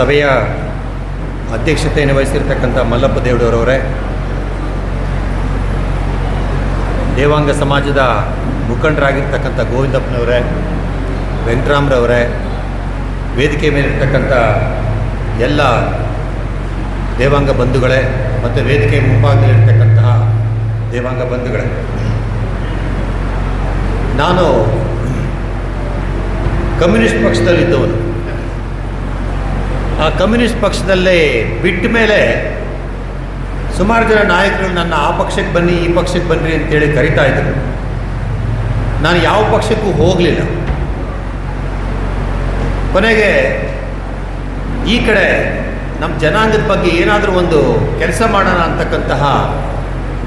ಸಭೆಯ ಅಧ್ಯಕ್ಷತೆಯನ್ನು ವಹಿಸಿರ್ತಕ್ಕಂಥ ಮಲ್ಲಪ್ಪ ದೇವಡೂರವರೇ ದೇವಾಂಗ ಸಮಾಜದ ಮುಖಂಡರಾಗಿರ್ತಕ್ಕಂಥ ಗೋವಿಂದಪ್ಪನವರೇ, ವೆಂಕಟರಾಮ್ರವರೇ, ವೇದಿಕೆ ಮೇಲಿರ್ತಕ್ಕಂಥ ಎಲ್ಲ ದೇವಾಂಗ ಬಂಧುಗಳೇ ಮತ್ತು ವೇದಿಕೆ ಮುಂಭಾಗದಲ್ಲಿರ್ತಕ್ಕಂತಹ ದೇವಾಂಗ ಬಂಧುಗಳೇ. ನಾನು ಕಮ್ಯುನಿಸ್ಟ್ ಪಕ್ಷದಲ್ಲಿದ್ದವನು. ಆ ಕಮ್ಯುನಿಸ್ಟ್ ಪಕ್ಷದಲ್ಲಿ ಬಿಟ್ಟ ಮೇಲೆ ಸುಮಾರು ಜನ ನಾಯಕರು ನನ್ನ ಆ ಪಕ್ಷಕ್ಕೆ ಬನ್ನಿ, ಈ ಪಕ್ಷಕ್ಕೆ ಬನ್ನಿ ಅಂತೇಳಿ ಕರಿತಾ ಇದ್ದರು ನಾನು ಯಾವ ಪಕ್ಷಕ್ಕೂ ಹೋಗಲಿಲ್ಲ. ಕೊನೆಗೆ ಈ ಕಡೆ ನಮ್ಮ ಜನಾಂಗದ ಬಗ್ಗೆ ಏನಾದರೂ ಒಂದು ಕೆಲಸ ಮಾಡೋಣ ಅಂತಕ್ಕಂತಹ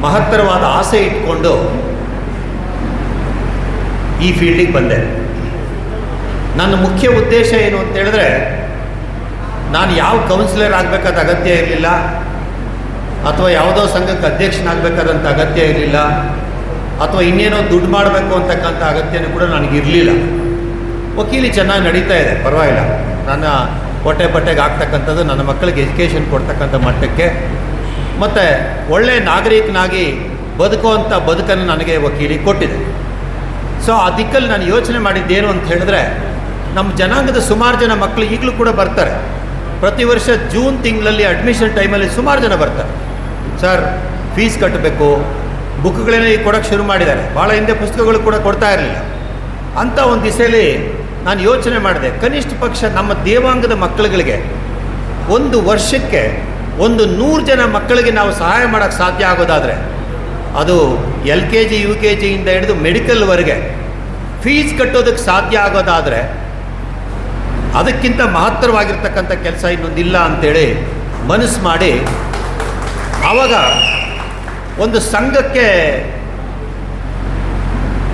ಮಹತ್ತರವಾದ ಆಸೆ ಇಟ್ಕೊಂಡು ಈ ಫೀಲ್ಡಿಗೆ ಬಂದೆ. ನನ್ನ ಮುಖ್ಯ ಉದ್ದೇಶ ಏನು ಅಂತ ಹೇಳಿದ್ರೆ ನಾನು ಯಾವ ಕೌನ್ಸಿಲರ್ ಆಗಬೇಕಾದ ಅಗತ್ಯ ಇರಲಿಲ್ಲ? ಅಥವಾ ಯಾವುದೋ ಸಂಘಕ್ಕೆ ಅಧ್ಯಕ್ಷನಾಗಬೇಕಾದಂಥ ಅಗತ್ಯ ಇರಲಿಲ್ಲ? ಅಥವಾ ಇನ್ನೇನೋ ದುಡ್ಡು ಮಾಡಬೇಕು ಅಂತಕ್ಕಂಥ ಅಗತ್ಯನೂ ಕೂಡ ನನಗಿರಲಿಲ್ಲ ವಕೀಲಿ ಚೆನ್ನಾಗಿ ನಡೀತಾ ಇದೆ, ಪರವಾಗಿಲ್ಲ. ನನ್ನ ಹೊಟ್ಟೆ ಬಟ್ಟೆಗೆ ಆಗ್ತಕ್ಕಂಥದ್ದು ನನ್ನ ಮಕ್ಕಳಿಗೆ ಎಜುಕೇಷನ್ ಕೊಡ್ತಕ್ಕಂಥ ಮಟ್ಟಕ್ಕೆ. ಮತ್ತು ಒಳ್ಳೆಯ ನಾಗರಿಕನಾಗಿ ಬದುಕುವಂಥ ಬದುಕನ್ನು ನನಗೆ ವಕೀಲಿ ಕೊಟ್ಟಿದೆ. ಸೊ ಆ ದಿಕ್ಕಲ್ಲಿ ನಾನು ಯೋಚನೆ ಮಾಡಿದ್ದೇನು ಅಂತ ಹೇಳಿದ್ರೆ, ನಮ್ಮ ಜನಾಂಗದ ಸುಮಾರು ಜನ ಮಕ್ಕಳು ಈಗಲೂ ಕೂಡ ಬರ್ತಾರೆ. ಪ್ರತಿ ವರ್ಷ ಜೂನ್ ತಿಂಗಳಲ್ಲಿ ಅಡ್ಮಿಷನ್ ಟೈಮಲ್ಲಿ ಸುಮಾರು ಜನ ಬರ್ತಾರೆ. ಸರ್ ಫೀಸ್ ಕಟ್ಟಬೇಕು ಬುಕ್ಗಳೇನೋ ಈಗ ಕೊಡೋಕ್ಕೆ ಶುರು ಮಾಡಿದ್ದಾರೆ. ಭಾಳ ಹಿಂದೆ ಪುಸ್ತಕಗಳು ಕೂಡ ಕೊಡ್ತಾ ಇರಲಿಲ್ಲ. ಅಂಥ ಒಂದು ದಿಸೆಯಲ್ಲಿ ನಾನು ಯೋಚನೆ ಮಾಡಿದೆ. ಕನಿಷ್ಠ ಪಕ್ಷ ನಮ್ಮ ದೇವಾಂಗದ ಮಕ್ಕಳುಗಳಿಗೆ ಒಂದು ವರ್ಷಕ್ಕೆ ಒಂದು ನೂರು ಜನ ಮಕ್ಕಳಿಗೆ ನಾವು ಸಹಾಯ ಮಾಡೋಕ್ಕೆ ಸಾಧ್ಯ ಆಗೋದಾದರೆ ಅದು L K G, U K ಜಿಯಿಂದ ಹಿಡಿದು ಮೆಡಿಕಲ್ವರೆಗೆ ಫೀಸ್ ಕಟ್ಟೋದಕ್ಕೆ ಸಾಧ್ಯ ಆಗೋದಾದರೆ ಅದಕ್ಕಿಂತ ಮಹತ್ತರವಾಗಿರ್ತಕ್ಕಂಥ ಕೆಲಸ ಇನ್ನೊಂದಿಲ್ಲ ಅಂತೇಳಿ ಮನಸ್ಸು ಮಾಡಿ ಆವಾಗ ಒಂದು ಸಂಘಕ್ಕೆ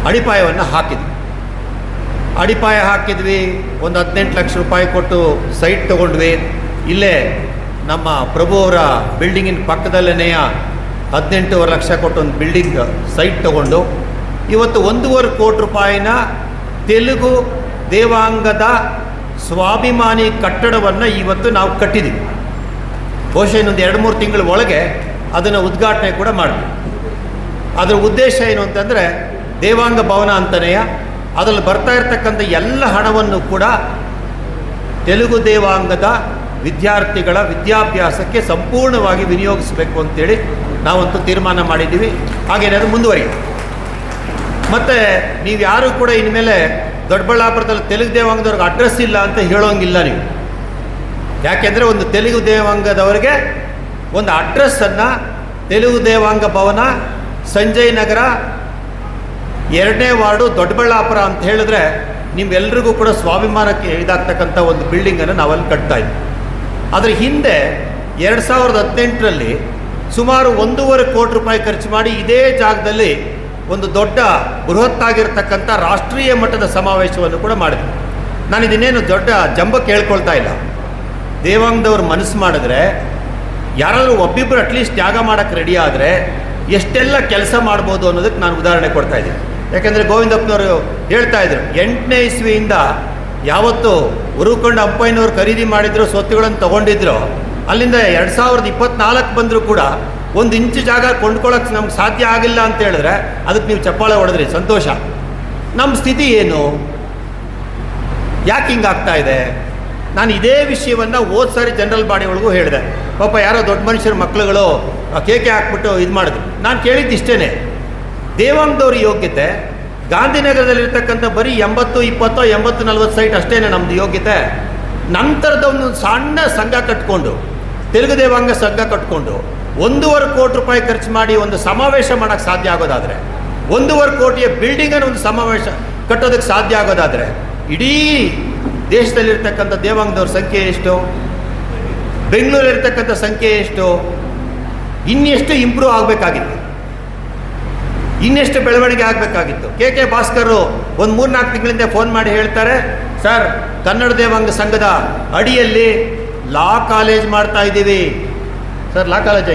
ಅಡಿಪಾಯವನ್ನು ಹಾಕಿದ್ವಿ. ಅಡಿಪಾಯ ಹಾಕಿದ್ವಿ, ಒಂದು ಹದಿನೆಂಟು ಲಕ್ಷ ರೂಪಾಯಿ ಕೊಟ್ಟು ಸೈಟ್ ತಗೊಂಡ್ವಿ. ಇಲ್ಲೇ ನಮ್ಮ ಪ್ರಭು ಅವರ ಬಿಲ್ಡಿಂಗಿನ ಪಕ್ಕದಲ್ಲೇ ಹದಿನೆಂಟೂವರೆ ಲಕ್ಷ ಕೊಟ್ಟು ಒಂದು ಬಿಲ್ಡಿಂಗ್ ಸೈಟ್ ತಗೊಂಡು, ಇವತ್ತು ಒಂದೂವರೆ ಕೋಟಿ ರೂಪಾಯಿನ ತೆಲುಗು ದೇವಾಂಗದ ಸ್ವಾಭಿಮಾನಿ ಕಟ್ಟಡವನ್ನು ಇವತ್ತು ನಾವು ಕಟ್ಟಿದ್ದೀವಿ. ಬಹುಶಃ ಇನ್ನೊಂದು ಎರಡು ಮೂರು ತಿಂಗಳ ಒಳಗೆ ಅದನ್ನು ಉದ್ಘಾಟನೆ ಕೂಡ ಮಾಡಿದ್ವಿ ಅದರ ಉದ್ದೇಶ ಏನು ಅಂತಂದರೆ ದೇವಾಂಗ ಭವನ ಅಂತನೆಯ, ಅದರಲ್ಲಿ ಬರ್ತಾ ಇರತಕ್ಕಂಥ ಎಲ್ಲ ಹಣವನ್ನು ಕೂಡ ತೆಲುಗು ದೇವಾಂಗದ ವಿದ್ಯಾರ್ಥಿಗಳ ವಿದ್ಯಾಭ್ಯಾಸಕ್ಕೆ ಸಂಪೂರ್ಣವಾಗಿ ವಿನಿಯೋಗಿಸಬೇಕು ಅಂತೇಳಿ ನಾವಂತೂ ತೀರ್ಮಾನ ಮಾಡಿದ್ದೀವಿ. ಹಾಗೇನಾದರೂ ಮುಂದುವರಿ ಮತ್ತು ನೀವು ಯಾರು ಕೂಡ ಇನ್ಮೇಲೆ ದೊಡ್ಡಬಳ್ಳಾಪುರದಲ್ಲಿ ತೆಲುಗು ದೇವಾಂಗದವ್ರಿಗೆ ಅಡ್ರೆಸ್ ಇಲ್ಲ ಅಂತ ಹೇಳೋಂಗಿಲ್ಲ ನೀವು. ಯಾಕೆಂದರೆ ಒಂದು ತೆಲುಗು ದೇವಾಂಗದವರಿಗೆ ಒಂದು ಅಡ್ರೆಸ್ಸನ್ನು ತೆಲುಗು ದೇವಾಂಗ ಭವನ, ಸಂಜಯ್ ನಗರ, ಎರಡನೇ ವಾರ್ಡು ದೊಡ್ಡಬಳ್ಳಾಪುರ ಅಂತ ಹೇಳಿದ್ರೆ ನಿಮ್ಮೆಲ್ರಿಗೂ ಕೂಡ ಸ್ವಾಭಿಮಾನಕ್ಕೆ ಇದಾಗ್ತಕ್ಕಂಥ ಒಂದು ಬಿಲ್ಡಿಂಗನ್ನು ನಾವಲ್ಲಿ ಕಟ್ತಾ ಇದ್ವಿ. ಅದರ ಹಿಂದೆ ಎರಡು ಸಾವಿರದ ಹದಿನೆಂಟರಲ್ಲಿ ಸುಮಾರು ಒಂದೂವರೆ ಕೋಟಿ ರೂಪಾಯಿ ಖರ್ಚು ಮಾಡಿ ಇದೇ ಜಾಗದಲ್ಲಿ ಒಂದು ದೊಡ್ಡ ಬೃಹತ್ತಾಗಿರ್ತಕ್ಕಂಥ ರಾಷ್ಟ್ರೀಯ ಮಟ್ಟದ ಸಮಾವೇಶವನ್ನು ಕೂಡ ಮಾಡಿದ್ವಿ ನಾನು ಇದನ್ನೇನು ದೊಡ್ಡ ಜಂಬ ಕೇಳ್ಕೊಳ್ತಾ ಇಲ್ಲ. ದೇವಾಂಗದವ್ರು ಮನಸ್ಸು ಮಾಡಿದ್ರೆ, ಯಾರಾದರೂ ಒಬ್ಬಿಬ್ಬರು ಅಟ್ಲೀಸ್ಟ್ ತ್ಯಾಗ ಮಾಡೋಕ್ಕೆ ರೆಡಿ ಆದರೆ ಎಷ್ಟೆಲ್ಲ ಕೆಲಸ ಮಾಡ್ಬೋದು ಅನ್ನೋದಕ್ಕೆ ನಾನು ಉದಾಹರಣೆ ಕೊಡ್ತಾ ಇದ್ದೀನಿ. ಯಾಕೆಂದರೆ ಗೋವಿಂದಪ್ಪನವರು ಹೇಳ್ತಾ ಇದ್ರು, ಎಂಟನೇ ಇಸ್ವಿಯಿಂದ ಯಾವತ್ತು ಉರುಕೊಂಡು ಅಪ್ಪಯ್ಯನವರು ಖರೀದಿ ಮಾಡಿದ್ರು, ಸ್ವತ್ತುಗಳನ್ನು ತಗೊಂಡಿದ್ರು, ಅಲ್ಲಿಂದ ಎರಡು ಸಾವಿರದ ಇಪ್ಪತ್ನಾಲ್ಕು ಬಂದರೂ ಕೂಡ ಒಂದು ಇಂಚು ಜಾಗ ಕೊಂಡ್ಕೊಳ್ಳೋಕೆ ನಮ್ಗೆ ಸಾಧ್ಯ ಆಗಿಲ್ಲ ಅಂತ ಹೇಳಿದ್ರೆ ಅದಕ್ಕೆ ನೀವು ಚಪ್ಪಾಳೆ ಹೊಡೆದ್ರಿ, ಸಂತೋಷ. ನಮ್ಮ ಸ್ಥಿತಿ ಏನು? ಯಾಕೆ ಹಿಂಗಾಗ್ತಾ ಇದೆ? ನಾನು ಇದೇ ವಿಷಯವನ್ನು ಹೋದ ಸಾರಿ ಜನರಲ್ ಬಾಡಿ ಒಳಗೂ ಹೇಳಿದೆ. ಪಾಪ ಯಾರೋ ದೊಡ್ಡ ಮನುಷ್ಯರ ಮಕ್ಕಳುಗಳು ಕೇಕೆ ಹಾಕ್ಬಿಟ್ಟು ಇದು ಮಾಡಿದ್ರು. ನಾನು ಕೇಳಿದ್ದು ಇಷ್ಟೇ ದೇವಾಂಗದವ್ರ ಯೋಗ್ಯತೆ, ಗಾಂಧಿನಗರದಲ್ಲಿರ್ತಕ್ಕಂಥ ಬರೀ ಎಂಬತ್ತು, ಇಪ್ಪತ್ತೋ ಎಂಬತ್ತು ನಲ್ವತ್ತು ಸೈಟ್ ಅಷ್ಟೇ ನಮ್ಮದು ಯೋಗ್ಯತೆ. ನಂತರದ ಒಂದು ಸಣ್ಣ ಸಂಘ ಕಟ್ಕೊಂಡು, ತೆಲುಗು ದೇವಾಂಗ ಸಂಘ ಕಟ್ಕೊಂಡು ಒಂದೂವರೆ ಕೋಟಿ ರೂಪಾಯಿ ಖರ್ಚು ಮಾಡಿ ಒಂದು ಸಮಾವೇಶ ಮಾಡೋಕ್ಕೆ ಸಾಧ್ಯ ಆಗೋದಾದರೆ, ಒಂದೂವರೆ ಕೋಟಿಯ ಬಿಲ್ಡಿಂಗನ್ನು ಒಂದು ಸಮಾವೇಶ ಕಟ್ಟೋದಕ್ಕೆ ಸಾಧ್ಯ ಆಗೋದಾದರೆ, ಇಡೀ ದೇಶದಲ್ಲಿರ್ತಕ್ಕಂಥ ದೇವಾಂಗದವ್ರ ಸಂಖ್ಯೆ ಎಷ್ಟು? ಬೆಂಗಳೂರಲ್ಲಿರ್ತಕ್ಕಂಥ ಸಂಖ್ಯೆ ಎಷ್ಟು? ಇನ್ನೆಷ್ಟು ಇಂಪ್ರೂವ್ ಆಗಬೇಕಾಗಿತ್ತು? ಇನ್ನೆಷ್ಟು ಬೆಳವಣಿಗೆ ಆಗಬೇಕಾಗಿತ್ತು? ಕೆ ಕೆ ಭಾಸ್ಕರ್ ಒಂದು ಮೂರ್ನಾಲ್ಕು ತಿಂಗಳಿಂದ ಫೋನ್ ಮಾಡಿ ಹೇಳ್ತಾರೆ, ಸರ್, ಕನ್ನಡ ದೇವಾಂಗ ಸಂಘದ ಅಡಿಯಲ್ಲಿ ಲಾ ಕಾಲೇಜ್ ಮಾಡ್ತಾ ಇದ್ದೀವಿ. ಸರ್, ಲಾ ಕಾಲೇಜ್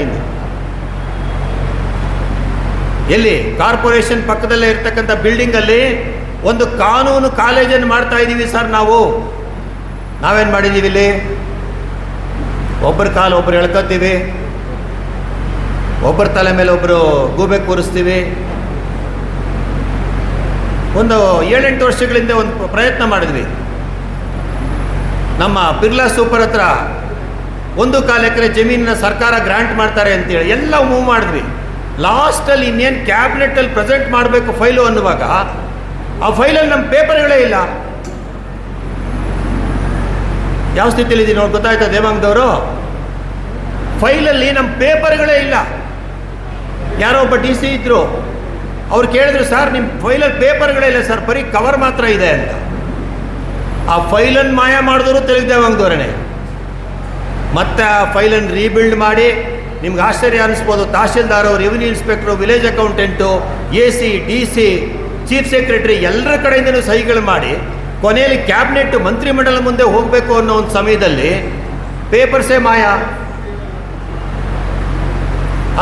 ಎಲ್ಲಿ? ಕಾರ್ಪೊರೇಷನ್ ಪಕ್ಕದಲ್ಲೇ ಇರ್ತಕ್ಕಂಥ ಬಿಲ್ಡಿಂಗಲ್ಲಿ ಒಂದು ಕಾನೂನು ಕಾಲೇಜನ್ನು ಮಾಡ್ತಾ ಇದ್ದೀವಿ ಸರ್ ನಾವು. ನಾವೇನು ಮಾಡಿದ್ದೀವಿ ಇಲ್ಲಿ? ಒಬ್ಬರ ಕಾಲು ಒಬ್ಬರು ಎಳ್ಕೊತೀವಿ. ಒಬ್ಬರ ತಲೆ ಮೇಲೆ ಒಬ್ಬರು ಗೂಬೆ ಕೂರಿಸ್ತೀವಿ. ಒಂದು ಏಳೆಂಟು ವರ್ಷಗಳಿಂದ ಒಂದು ಪ್ರಯತ್ನ ಮಾಡಿದ್ವಿ. ನಮ್ಮ ಬಿರ್ಲಾ ಸೂಪರ್ ಹತ್ರ ಒಂದು ಕಾಲು ಎಕರೆ ಜಮೀನನ್ನ ಸರ್ಕಾರ ಗ್ರಾಂಟ್ ಮಾಡ್ತಾರೆ ಅಂತೇಳಿ ಎಲ್ಲ ಮೂವ್ ಮಾಡಿದ್ವಿ. ಲಾಸ್ಟಲ್ಲಿ ಇನ್ನೇನು ಕ್ಯಾಬಿನೆಟಲ್ಲಿ ಪ್ರೆಸೆಂಟ್ ಮಾಡಬೇಕು ಫೈಲು ಅನ್ನುವಾಗ, ಆ ಫೈಲಲ್ಲಿ ನಮ್ಮ ಪೇಪರ್ಗಳೇ ಇಲ್ಲ. ಯಾವ ಸ್ಥಿತಿಯಲ್ಲಿ ನೋಡಿ ಗೊತ್ತಾಯ್ತಾ ದೇವಾಂಗದವರು? ಫೈಲಲ್ಲಿ ನಮ್ಮ ಪೇಪರ್ಗಳೇ ಇಲ್ಲ. ಯಾರೋ ಒಬ್ಬ ಡಿ ಸಿ ಇದ್ರು, ಅವ್ರು ಕೇಳಿದ್ರು, ಸರ್ ನಿಮ್ಮ ಫೈಲಲ್ಲಿ ಪೇಪರ್ಗಳೇ ಇಲ್ಲ, ಸರ್, ಬರೀ ಕವರ್ ಮಾತ್ರ ಇದೆ ಅಂತ. ಆ ಫೈಲನ್ನು ಮಾಯ ಮಾಡಿದ್ರು ತೆಲುಗು ಮತ್ತೆ ಆ ಫೈಲನ್ನು ರೀಬಿಲ್ಡ್ ಮಾಡಿ, ನಿಮ್ಗೆ ಆಶ್ಚರ್ಯ ಅನಿಸ್ಬೋದು. ತಹಸೀಲ್ದಾರ್ revenue inspector village accountant A C D C chief secretary ಎಲ್ಲರ ಕಡೆಯಿಂದಲೂ ಸಹಿಗಳು ಮಾಡಿ, ಕೊನೆಯಲ್ಲಿ ಕ್ಯಾಬಿನೆಟ್ ಮಂತ್ರಿಮಂಡಲ ಮುಂದೆ ಹೋಗಬೇಕು ಅನ್ನೋ ಒಂದು ಸಮಯದಲ್ಲಿ ಪೇಪರ್ಸೇ ಮಾಯ.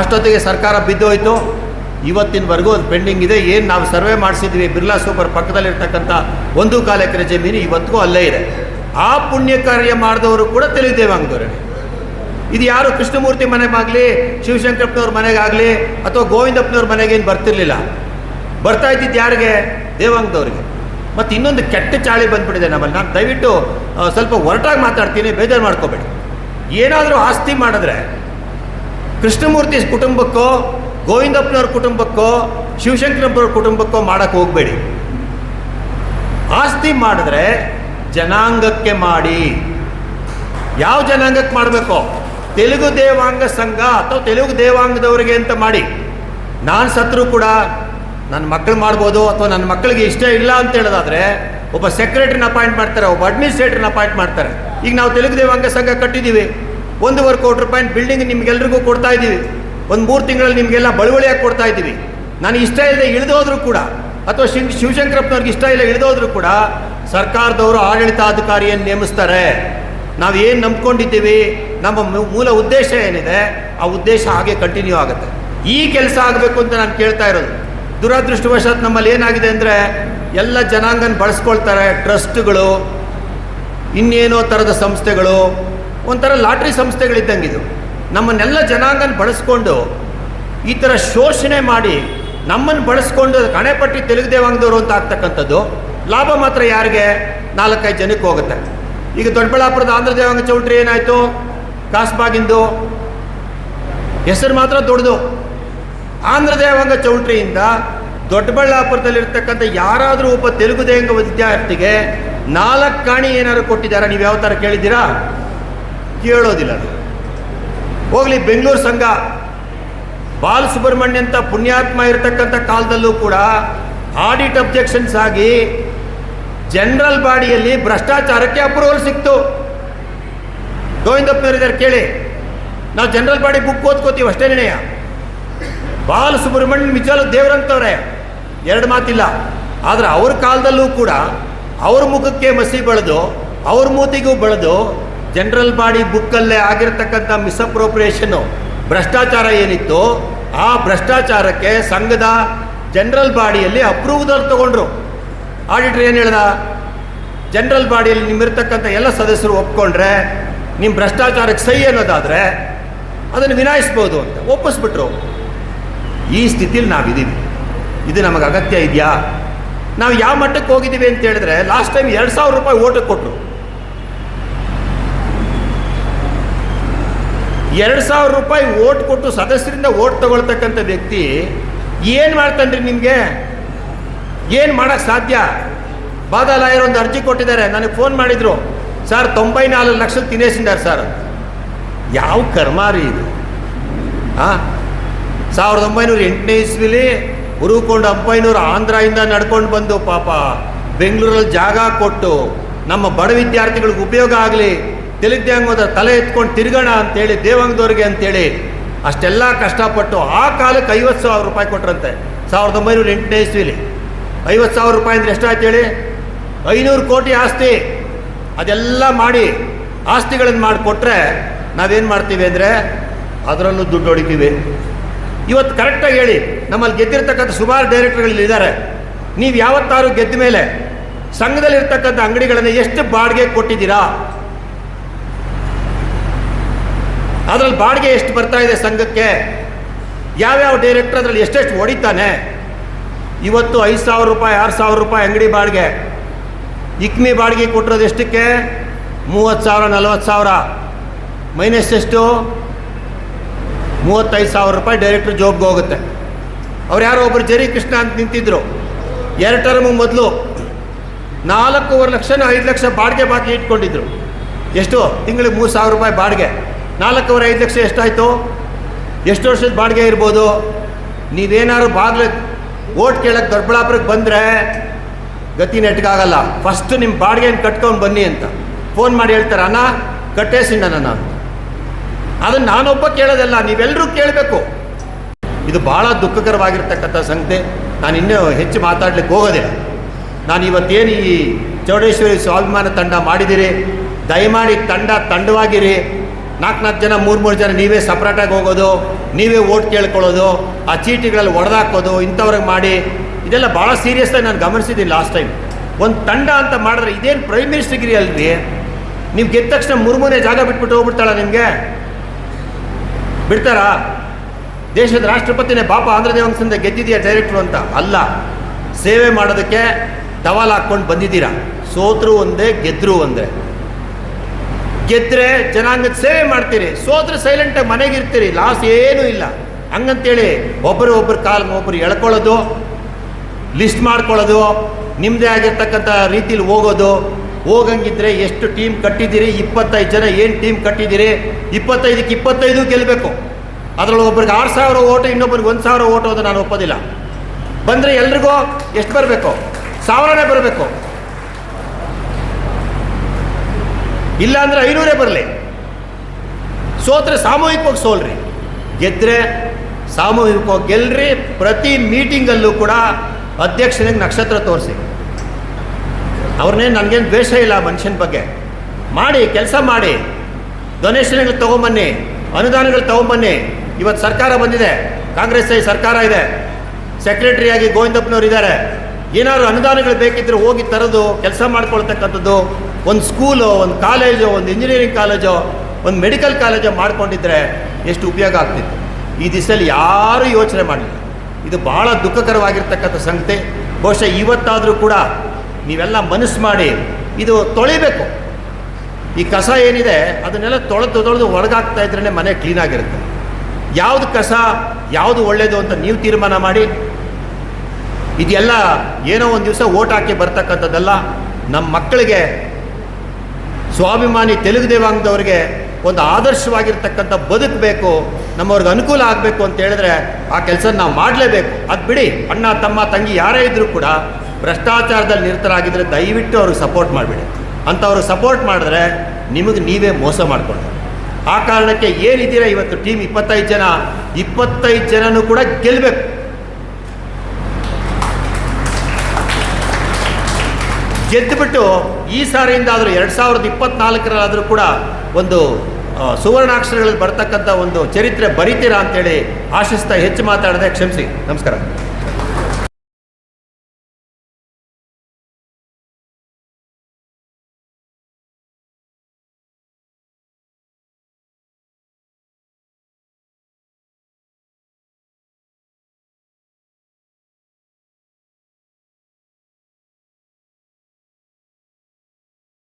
ಅಷ್ಟೊತ್ತಿಗೆ ಸರ್ಕಾರ ಬಿದ್ದೋಯ್ತು ಇವತ್ತಿನವರೆಗೂ ಅದು ಪೆಂಡಿಂಗ್ ಇದೆ. ಏನು ನಾವು ಸರ್ವೆ ಮಾಡಿಸಿದ್ವಿ ಬಿರ್ಲಾ ಸೂಪರ್ ಪಕ್ಕದಲ್ಲಿರ್ತಕ್ಕಂಥ ಒಂದು ಕಾಲ ಜಮೀನು ಇವತ್ತಿಗೂ ಅಲ್ಲೇ ಇದೆ. ಆ ಪುಣ್ಯ ಕಾರ್ಯ ಮಾಡಿದವರು ಕೂಡ ತೆಲುಗು ದೇವಾಂಗದವರೇ ಇದು ಯಾರು ಕೃಷ್ಣಮೂರ್ತಿ ಮನೆಗಾಗಲಿ, ಶಿವಶಂಕರಪ್ಪನವ್ರ ಮನೆಗಾಗಲಿ, ಅಥವಾ ಗೋವಿಂದಪ್ಪನವ್ರ ಮನೆಗೇನು ಬರ್ತಿರ್ಲಿಲ್ಲ. ಬರ್ತಾ ಇದ್ದಿದ್ದು ಯಾರಿಗೆ? ದೇವಾಂಗದವ್ರಿಗೆ. ಮತ್ತು ಇನ್ನೊಂದು ಕೆಟ್ಟ ಚಾಳಿ ಬಂದ್ಬಿಟ್ಟಿದೆ ನಮ್ಮಲ್ಲಿ. ನಾನು ದಯವಿಟ್ಟು ಸ್ವಲ್ಪ ಹೊರಟಾಗಿ ಮಾತಾಡ್ತೀನಿ, ಬೇಜಾರು ಮಾಡ್ಕೋಬೇಡಿ. ಏನಾದರೂ ಆಸ್ತಿ ಮಾಡಿದ್ರೆ, ಕೃಷ್ಣಮೂರ್ತಿ ಕುಟುಂಬಕ್ಕೋ, ಗೋವಿಂದಪ್ಪನವ್ರ ಕುಟುಂಬಕ್ಕೋ, ಶಿವಶಂಕರಪ್ಪನವ್ರ ಕುಟುಂಬಕ್ಕೋ ಮಾಡೋಕ್ಕೆ ಹೋಗಬೇಡಿ. ಆಸ್ತಿ ಮಾಡಿದ್ರೆ ಜನಾಂಗಕ್ಕೆ ಮಾಡಿ. ಯಾವ ಜನಾಂಗಕ್ಕೆ ಮಾಡಬೇಕು? ತೆಲುಗು ದೇವಾಂಗ ಸಂಘ ಅಥವಾ ತೆಲುಗು ದೇವಾಂಗದವರಿಗೆ ಅಂತ ಮಾಡಿ. ನಾನು ಸತ್ರು ಕೂಡ ನನ್ನ ಮಕ್ಕಳು ಮಾಡ್ಬೋದು ಅಥವಾ ನನ್ನ ಮಕ್ಕಳಿಗೆ ಇಷ್ಟ ಇಲ್ಲ ಅಂತ ಹೇಳೋದಾದರೆ, ಒಬ್ಬ ಸೆಕ್ರೆಟ್ರಿನ ಅಪಾಯಿಂಟ್ ಮಾಡ್ತಾರೆ, ಒಬ್ಬ ಅಡ್ಮಿನಿಸ್ಟ್ರೇಟರ್ನ ಅಪಾಯಿಂಟ್ ಮಾಡ್ತಾರೆ. ಈಗ ನಾವು ತೆಲುಗು ದೇವಾಂಗ ಸಂಘ ಕಟ್ಟಿದ್ದೀವಿ. ಒಂದೂವರೆ ಕೋಟಿ ರೂಪಾಯಿ ಬಿಲ್ಡಿಂಗ್ ನಿಮ್ಗೆಲ್ರಿಗೂ ಕೊಡ್ತಾ ಇದ್ದೀವಿ. ಒಂದು ಮೂರು ತಿಂಗಳಲ್ಲಿ ನಿಮಗೆಲ್ಲ ಬಳುವಳಿಯಾಗಿ ಕೊಡ್ತಾ ಇದ್ದೀವಿ. ನಾನು ಇಷ್ಟ ಇಲ್ಲದೆ ಇಳಿದೋದ್ರು ಕೂಡ, ಅಥವಾ ಶಿವ್ ಶಿವಶಂಕರಪ್ಪನವ್ರಿಗೆ ಇಷ್ಟ ಇಲ್ಲ ಇಳಿದೋದ್ರೂ ಕೂಡ ಸರ್ಕಾರದವರು ಆಡಳಿತಾಧಿಕಾರಿಯನ್ನು ನೇಮಿಸ್ತಾರೆ. ನಾವು ಏನು ನಂಬ್ಕೊಂಡಿದ್ದೀವಿ, ನಮ್ಮ ಮೂಲ ಉದ್ದೇಶ ಏನಿದೆ, ಆ ಉದ್ದೇಶ ಹಾಗೆ ಕಂಟಿನ್ಯೂ ಆಗುತ್ತೆ. ಈ ಕೆಲಸ ಆಗಬೇಕು ಅಂತ ನಾನು ಕೇಳ್ತಾ ಇರೋದು. ದುರದೃಷ್ಟವಶಾತ್ ನಮ್ಮಲ್ಲಿ ಏನಾಗಿದೆ ಅಂದರೆ, ಎಲ್ಲ ಜನಾಂಗನ ಬಳಸ್ಕೊಳ್ತಾರೆ, ಟ್ರಸ್ಟ್ಗಳು, ಇನ್ನೇನೋ ಥರದ ಸಂಸ್ಥೆಗಳು, ಒಂಥರ ಲಾಟ್ರಿ ಸಂಸ್ಥೆಗಳಿದ್ದಂಗೆ ಇದು ನಮ್ಮನ್ನೆಲ್ಲ ಜನಾಂಗನ ಬಳಸ್ಕೊಂಡು ಈ ಥರ ಶೋಷಣೆ ಮಾಡಿ ನಮ್ಮನ್ನು ಬಳಸ್ಕೊಂಡು ಕಣೆಪಟ್ಟಿ ತೆಲುಗು ದೇವಾಂಗದವರು ಅಂತ ಆಗ್ತಕ್ಕಂಥದ್ದು ಲಾಭ ಮಾತ್ರ ಯಾರಿಗೆ? ನಾಲ್ಕೈದು ಜನಕ್ಕೆ ಹೋಗುತ್ತೆ. ಈಗ ದೊಡ್ಡಬಳ್ಳಾಪುರದ ಆಂಧ್ರ ದೇವಾಂಗ ಚೌಟ್ರಿ ಏನಾಯಿತು? ಕಾಸ್ಬಾಗಿಂದು ಹೆಸರು ಮಾತ್ರ ದೊಡ್ಡದು. ಆಂಧ್ರ ದೇವಾಂಗ ದೊಡ್ಡಬಳ್ಳಾಪುರದಲ್ಲಿ ದೊಡ್ಡಬಳ್ಳಾಪುರದಲ್ಲಿರ್ತಕ್ಕಂಥ ಯಾರಾದರೂ ಒಬ್ಬ ತೆಲುಗು ದೇವಾಂಗ ವಿದ್ಯಾರ್ಥಿಗೆ ನಾಲ್ಕು ಕಾಣಿ ಏನಾದ್ರು ಕೊಟ್ಟಿದ್ದಾರಾ? ನೀವು ಯಾವ ಥರ ಕೇಳಿದ್ದೀರಾ? ಕೇಳೋದಿಲ್ಲ ಅದು. ಹೋಗ್ಲಿ, ಬೆಂಗಳೂರು ಸಂಘ. ಬಾಲಸುಬ್ರಹ್ಮಣ್ಯ ಅಂತ ಪುಣ್ಯಾತ್ಮ ಇರತಕ್ಕಂಥ ಕಾಲದಲ್ಲೂ ಕೂಡ ಆಡಿಟ್ ಅಬ್ಜೆಕ್ಷನ್ಸ್ ಆಗಿ ಜನರಲ್ ಬಾಡಿಯಲ್ಲಿ ಭ್ರಷ್ಟಾಚಾರಕ್ಕೆ ಅಪ್ರೂವಲ್ ಸಿಕ್ತು. ಗೋವಿಂದಪ್ಪನವರಿದ್ದಾರೆ ಕೇಳಿ. ನಾವು ಜನರಲ್ ಬಾಡಿ ಬುಕ್ ಓದ್ಕೋತೀವಿ ಅಷ್ಟೇ ನಿರ್ಣಯ ಬಾಲಸುಬ್ರಹ್ಮಣ್ಯ ನಿಜವಾಗ್ಲೂ ದೇವರಂತವ್ರೆ. ಎರಡು ಮಾತಿಲ್ಲ. ಆದರೆ ಅವ್ರ ಕಾಲದಲ್ಲೂ ಕೂಡ ಅವ್ರ ಮುಖಕ್ಕೆ ಮಸಿ ಬೆಳೆದು, ಅವ್ರ ಮೂತಿಗೂ ಬೆಳೆದು ಜನರಲ್ ಬಾಡಿ ಬುಕ್ಕಲ್ಲೇ ಆಗಿರತಕ್ಕಂಥ ಮಿಸ್ಅಪ್ರೋಪ್ರಿಯೇಷನ್ನು ಭ್ರಷ್ಟಾಚಾರ ಏನಿತ್ತು, ಆ ಭ್ರಷ್ಟಾಚಾರಕ್ಕೆ ಸಂಘದ ಜನರಲ್ ಬಾಡಿಯಲ್ಲಿ ಅಪ್ರೂವ್ದಲ್ಲಿ ತಗೊಂಡ್ರು. ಆಡಿಟ್ರ್ ಏನು ಹೇಳ್ದ? ಜನರಲ್ ಬಾಡಿಯಲ್ಲಿ ನಿಮ್ಮಿರ್ತಕ್ಕಂಥ ಎಲ್ಲ ಸದಸ್ಯರು ಒಪ್ಕೊಂಡ್ರೆ ನಿಮ್ಮ ಭ್ರಷ್ಟಾಚಾರಕ್ಕೆ ಸಹಿ ಅನ್ನೋದಾದರೆ ಅದನ್ನು ವಿನಾಯಿಸ್ಬೋದು ಅಂತ. ಒಪ್ಪಿಸ್ಬಿಟ್ರು. ಈ ಸ್ಥಿತಿಲಿ ನಾವಿದ್ದೀವಿ ಇದು ನಮಗೆ ಅಗತ್ಯ ಇದೆಯಾ? ನಾವು ಯಾವ ಮಟ್ಟಕ್ಕೆ ಹೋಗಿದ್ದೀವಿ ಅಂತ ಹೇಳಿದ್ರೆ ಲಾಸ್ಟ್ ಟೈಮ್ ಎರಡು ಸಾವಿರ ರೂಪಾಯಿ ಓಟಿಗೆ ಕೊಟ್ಟರು ಎರಡು ಸಾವಿರ ರೂಪಾಯಿ ಓಟ್ ಕೊಟ್ಟು ಸದಸ್ಯರಿಂದ ಓಟ್ ತಗೊಳ್ತಕ್ಕಂಥ ವ್ಯಕ್ತಿ ಏನು ಮಾಡ್ತಾನ್ರಿ ನಿಮಗೆ? ಏನು ಮಾಡೋಕ್ಕೆ ಸಾಧ್ಯ? ಬಾದಾ ಲಾಯರ್ ಒಂದು ಅರ್ಜಿ ಕೊಟ್ಟಿದ್ದಾರೆ, ನನಗೆ ಫೋನ್ ಮಾಡಿದರು. ಸರ್, ತೊಂಬೈನಾಲ್ಕು ಲಕ್ಷ ತಿನ್ನೇಸಿದ್ದಾರೆ ಸರ್. ಯಾವ ಕರ್ಮಾರಿ ಇದು? ಹಾಂ ಸಾವಿರದ ಒಂಬೈನೂರ ಎಂಟನೇ ಇಸ್ವಿಲಿ ಹುರುಕೊಂಡು ಒಂಬೈನೂರ ಆಂಧ್ರದಿಂದ ನಡ್ಕೊಂಡು ಬಂದು ಪಾಪ ಬೆಂಗಳೂರಲ್ಲಿ ಜಾಗ ಕೊಟ್ಟು ನಮ್ಮ ಬಡ ವಿದ್ಯಾರ್ಥಿಗಳಿಗೆ ಉಪಯೋಗ ಆಗಲಿ ದೇವಂಗದ ತಲೆ ಎತ್ಕೊಂಡು ತಿರುಗೋಣ ಅಂತೇಳಿ, ದೇವಂಗದವ್ರಿಗೆ ಅಂತೇಳಿ ಅಷ್ಟೆಲ್ಲ ಕಷ್ಟಪಟ್ಟು ಆ ಕಾಲಕ್ಕೆ ಐವತ್ತು ಸಾವಿರ ರೂಪಾಯಿ ಕೊಟ್ರಂತೆ, ಸಾವಿರದ ಒಂಬೈನೂರ ಎಂಟನೇ ಇಸ್ವಿಲಿ. ಐವತ್ತು ಸಾವಿರ ರೂಪಾಯಿ ಅಂದರೆ ಎಷ್ಟಾಯ್ತು ಹೇಳಿ? ಐನೂರು ಕೋಟಿ ಆಸ್ತಿ. ಅದೆಲ್ಲ ಮಾಡಿ ಆಸ್ತಿಗಳನ್ನು ಮಾಡಿಕೊಟ್ರೆ ನಾವೇನು ಮಾಡ್ತೀವಿ ಅಂದರೆ ಅದರಲ್ಲೂ ದುಡ್ಡು ಹೊಡಿತೀವಿ. ಇವತ್ತು ಕರೆಕ್ಟಾಗಿ ಹೇಳಿ, ನಮ್ಮಲ್ಲಿ ಗೆದ್ದಿರ್ತಕ್ಕಂಥ ಸುಮಾರು ಡೈರೆಕ್ಟರ್ಗಳು ಇದ್ದಾರೆ ನೀವು ಯಾವತ್ತಾರು ಗೆದ್ದ ಮೇಲೆ ಸಂಘದಲ್ಲಿರ್ತಕ್ಕಂಥ ಅಂಗಡಿಗಳನ್ನು ಎಷ್ಟು ಬಾಡಿಗೆ ಕೊಟ್ಟಿದ್ದೀರಾ? ಅದರಲ್ಲಿ ಬಾಡಿಗೆ ಎಷ್ಟು ಬರ್ತಾ ಇದೆ ಸಂಘಕ್ಕೆ? ಯಾವ್ಯಾವ ಡೈರೆಕ್ಟರ್ ಅದರಲ್ಲಿ ಎಷ್ಟೆಷ್ಟು ಹೊಡಿತಾನೆ? ಇವತ್ತು ಐದು ಸಾವಿರ ರೂಪಾಯಿ, ಆರು ಸಾವಿರ ರೂಪಾಯಿ ಅಂಗಡಿ ಬಾಡಿಗೆ. ಇಕ್ಮಿ ಬಾಡಿಗೆ ಕೊಟ್ಟಿರೋದು ಎಷ್ಟಕ್ಕೆ? ಮೂವತ್ತು ಸಾವಿರ, ನಲ್ವತ್ತು ಸಾವಿರ. ಮೈನಸ್ ಎಷ್ಟು? ಮೂವತ್ತೈದು ಸಾವಿರ ರೂಪಾಯಿ ಡೈರೆಕ್ಟ್ರ್ ಜಾಬ್ಗೆ ಹೋಗುತ್ತೆ. ಅವ್ರು ಯಾರೋ ಒಬ್ಬರು ಜರಿ ಕೃಷ್ಣ ಅಂತ ನಿಂತಿದ್ರು. ಎರಡು ಟರ್ಮ್ ಮೊದಲು. ನಾಲ್ಕೂವರೆ ಲಕ್ಷನ ಐದು ಲಕ್ಷ ಬಾಡಿಗೆ ಬಾಕಿ ಇಟ್ಕೊಂಡಿದ್ರು. ಎಷ್ಟು? ತಿಂಗಳಿಗೆ ಮೂರು ಸಾವಿರ ರೂಪಾಯಿ ಬಾಡಿಗೆ. ನಾಲ್ಕೂವರೆ ಐದು ಲಕ್ಷ ಎಷ್ಟಾಯಿತು? ಎಷ್ಟು ವರ್ಷದ ಬಾಡಿಗೆ ಇರ್ಬೋದು? ನೀವೇನಾದ್ರು ಬಾಗ್ಲು ಓಟ್ ಕೇಳಕ್ಕೆ ದೊಡ್ಡಬಳ್ಳಾಪುರಕ್ಕೆ ಬಂದರೆ ಗತಿ ನೆಟ್ಗಾಗಲ್ಲ. ಫಸ್ಟ್ ನಿಮ್ಮ ಬಾಡಿಗೆನ ಕಟ್ಕೊಂಡು ಬನ್ನಿ ಅಂತ. ಫೋನ್ ಮಾಡಿ ಹೇಳ್ತಾರೆ, ಅಣ್ಣ ಕಟ್ಟೇಸಿಣ್ಣ ನನ್ನ ಅದನ್ನು ನಾನೊಬ್ಬ ಕೇಳೋದಲ್ಲ ನೀವೆಲ್ಲರೂ ಕೇಳಬೇಕು. ಇದು ಭಾಳ ದುಃಖಕರವಾಗಿರ್ತಕ್ಕಂಥ ಸಂಗತಿ. ನಾನು ಇನ್ನೂ ಹೆಚ್ಚು ಮಾತಾಡ್ಲಿಕ್ಕೆ ಹೋಗೋದಿಲ್ಲ. ನಾನು ಇವತ್ತೇನು ಈ ಚೌಡೇಶ್ವರಿ ಸ್ವಾಭಿಮಾನ ತಂಡ ಮಾಡಿದಿರಿ? ದಯಮಾಡಿ ತಂಡ ತಂಡವಾಗಿರಿ. ನಾಲ್ಕು ಜನ ಮೂರು ಮೂರು ಜನ ನೀವೇ ಸಪ್ರೇಟಾಗಿ ಹೋಗೋದು, ನೀವೇ ಓಟ್ ಕೇಳ್ಕೊಳ್ಳೋದು, ಆ ಚೀಟಿಗಳಲ್ಲಿ ಹೊಡೆದಾಕೋದು ಇಂಥವ್ರಿಗೆ ಮಾಡಿ, ಇದೆಲ್ಲ ಭಾಳ ಸೀರಿಯಸ್ಸಾಗಿ ನಾನು ಗಮನಿಸಿದ್ದೀನಿ ಲಾಸ್ಟ್ ಟೈಮ್ ಒಂದು ತಂಡ ಅಂತ ಮಾಡಿದ್ರೆ ಇದೇನು ಪ್ರೈಮ್ ಮಿನಿಸ್ಟರ್ಗಿರಿ ಅಲ್ರಿ? ನೀವು ಗೆದ್ದ ತಕ್ಷಣ ಮುರ್ಮುನೆ ಜಾಗ ಬಿಟ್ಬಿಟ್ಟು ಹೋಗ್ಬಿಡ್ತಾಳ ನಿಮಗೆ? ಬಿಡ್ತಾರಾ? ದೇಶದ ರಾಷ್ಟ್ರಪತಿನೇ ಬಾಪ ಆಂಧ್ರ ದೇವಂಸದಿಂದ ಗೆದ್ದಿದೆಯಾ ಡೈರೆಕ್ಟ್ರು ಅಂತ? ಅಲ್ಲ. ಸೇವೆ ಮಾಡೋದಕ್ಕೆ ಟವಾಲ್ ಹಾಕ್ಕೊಂಡು ಬಂದಿದ್ದೀರಾ? ಸೋತ್ರೂ ಒಂದೇ, ಗೆದ್ರು ಒಂದೇ. ಗೆದ್ರೆ ಜನಾಂಗದ ಸೇವೆ ಮಾಡ್ತೀರಿ, ಸೋದ್ರೆ ಸೈಲೆಂಟಾಗಿ ಮನೆಗಿರ್ತೀರಿ ಲಾಸ್ ಏನೂ ಇಲ್ಲ. ಹಂಗಂತೇಳಿ ಒಬ್ಬರು ಒಬ್ಬರು ಕಾಲ್ ಒಬ್ಬರು ಎಳ್ಕೊಳ್ಳೋದು ಲಿಸ್ಟ್ ಮಾಡ್ಕೊಳ್ಳೋದು ನಿಮ್ಮದೇ ಆಗಿರ್ತಕ್ಕಂಥ ರೀತಿಲಿ ಹೋಗೋದು. ಹೋಗಂಗಿದ್ರೆ ಎಷ್ಟು ಟೀಮ್ ಕಟ್ಟಿದ್ದೀರಿ, ಇಪ್ಪತ್ತೈದು ಜನ ಏನು ಟೀಮ್ ಕಟ್ಟಿದ್ದೀರಿ, ಇಪ್ಪತ್ತೈದಕ್ಕೆ ಇಪ್ಪತ್ತೈದು ಗೆಲ್ಲಬೇಕು ಅದರೊಳಗೆ ಒಬ್ರಿಗೆ ಆರು ಸಾವಿರ ಓಟು ಇನ್ನೊಬ್ಬರಿಗೆ ಒಂದು ಸಾವಿರ ಓಟು ಅದು ನಾನು ಒಪ್ಪೋದಿಲ್ಲ. ಬಂದರೆ ಎಲ್ರಿಗೂ ಎಷ್ಟು ಬರಬೇಕು? ಸಾವಿರನೇ ಬರಬೇಕು. ಇಲ್ಲ ಅಂದರೆ ಐನೂರೇ ಬರಲಿ. ಸೋತ್ರೆ ಸಾಮೂಹಿಕವಾಗಿ ಸೋಲ್ರಿ. ಗೆದ್ದರೆ ಸಾಮೂಹಿಕವಾಗಿ ಗೆಲ್ರಿ, ಪ್ರತಿ ಮೀಟಿಂಗಲ್ಲೂ ಕೂಡ ಅಧ್ಯಕ್ಷನಿಗೆ ನಕ್ಷತ್ರ ತೋರಿಸಿ. ಅವ್ರನ್ನೇ ನನಗೇನು ದ್ವೇಷ ಇಲ್ಲ ಮನುಷ್ಯನ ಬಗ್ಗೆ. ಮಾಡಿ, ಕೆಲಸ ಮಾಡಿ. ಡೊನೇಷನ್ಗಳು ತೊಗೊಂಬನ್ನಿ, ಅನುದಾನಗಳು ತೊಗೊಂಬನ್ನಿ. ಇವತ್ತು ಸರ್ಕಾರ ಬಂದಿದೆ ಕಾಂಗ್ರೆಸ್ ಸರ್ಕಾರ ಇದೆ. ಸೆಕ್ರೆಟರಿಯಾಗಿ ಗೋವಿಂದಪ್ಪನವ್ರು ಇದ್ದಾರೆ ಏನಾದ್ರು ಅನುದಾನಗಳು ಬೇಕಿದ್ರೆ ಹೋಗಿ ತರೋದು, ಕೆಲಸ ಮಾಡ್ಕೊಳ್ತಕ್ಕಂಥದ್ದು ಒಂದು ಸ್ಕೂಲು, ಒಂದು ಕಾಲೇಜು, ಒಂದು ಇಂಜಿನಿಯರಿಂಗ್ ಕಾಲೇಜು, ಒಂದು ಮೆಡಿಕಲ್ ಕಾಲೇಜು ಮಾಡಿಕೊಂಡಿದ್ರೆ ಎಷ್ಟು ಉಪಯೋಗ ಆಗ್ತಿತ್ತು? ಈ ದಿಸಲ್ಲಿ ಯಾರೂ ಯೋಚನೆ ಮಾಡಲಿಲ್ಲ ಇದು ಭಾಳ ದುಃಖಕರವಾಗಿರ್ತಕ್ಕಂಥ ಸಂಗತಿ. ಬಹುಶಃ ಇವತ್ತಾದರೂ ಕೂಡ ನೀವೆಲ್ಲ ಮನಸ್ಸು ಮಾಡಿ ಇದು ತೊಳಿಬೇಕು. ಈ ಕಸ ಏನಿದೆ, ಅದನ್ನೆಲ್ಲ ತೊಳೆದು ತೊಳೆದು ಒಳಗಾಗ್ತಾ ಇದ್ರೇ ಮನೆ ಕ್ಲೀನಾಗಿರುತ್ತೆ ಯಾವುದು ಕಸ, ಯಾವುದು ಒಳ್ಳೆಯದು ಅಂತ ನೀವು ತೀರ್ಮಾನ ಮಾಡಿ. ಇದೆಲ್ಲ ಏನೋ ಒಂದು ದಿವಸ ಓಟ್ ಹಾಕಿ ಬರ್ತಕ್ಕಂಥದ್ದಲ್ಲ. ನಮ್ಮ ಮಕ್ಕಳಿಗೆ ಸ್ವಾಭಿಮಾನಿ ತೆಲುಗು ದೇವಾಂಗದವ್ರಿಗೆ ಒಂದು ಆದರ್ಶವಾಗಿರ್ತಕ್ಕಂಥ ಬದುಕಬೇಕು ನಮ್ಮವ್ರಿಗೆ ಅನುಕೂಲ ಆಗಬೇಕು ಅಂತ ಹೇಳಿದ್ರೆ ಆ ಕೆಲಸ ನಾವು ಮಾಡಲೇಬೇಕು. ಅದು ಬಿಡಿ, ಅಣ್ಣ, ತಮ್ಮ, ತಂಗಿ ಯಾರೇ ಇದ್ದರೂ ಕೂಡ ಭ್ರಷ್ಟಾಚಾರದಲ್ಲಿ ನಿರತರಾಗಿದ್ದರೆ ದಯವಿಟ್ಟು ಅವ್ರಿಗೆ ಸಪೋರ್ಟ್ ಮಾಡಿಬಿಡಿ. ಅಂಥವ್ರಿಗೆ ಸಪೋರ್ಟ್ ಮಾಡಿದ್ರೆ ನಿಮಗೆ ನೀವೇ ಮೋಸ ಮಾಡಿಕೊಂಡು ಆ ಕಾರಣಕ್ಕೆ ಏನಿದ್ದೀರಾ ಇವತ್ತು ಟೀಮ್ ಇಪ್ಪತ್ತೈದು ಜನ? ಇಪ್ಪತ್ತೈದು ಜನನೂ ಕೂಡ ಗೆಲ್ಲಬೇಕು ಗೆದ್ದುಬಿಟ್ಟು ಈ ಸಾರಿಯಿಂದಾದರೂ ಎರಡು ಸಾವಿರದ ಇಪ್ಪತ್ನಾಲ್ಕರಲ್ಲಾದರೂ ಕೂಡ ಒಂದು ಸುವರ್ಣಾಕ್ಷರಗಳಲ್ಲಿ ಬರ್ತಕ್ಕಂಥ ಒಂದು ಚರಿತ್ರೆ ಬರಿತೀರಾ ಅಂತೇಳಿ ಆಶಿಸ್ತಾ ಹೆಚ್ಚು ಮಾತಾಡದೆ ಕ್ಷಮಿಸಿ. ನಮಸ್ಕಾರ.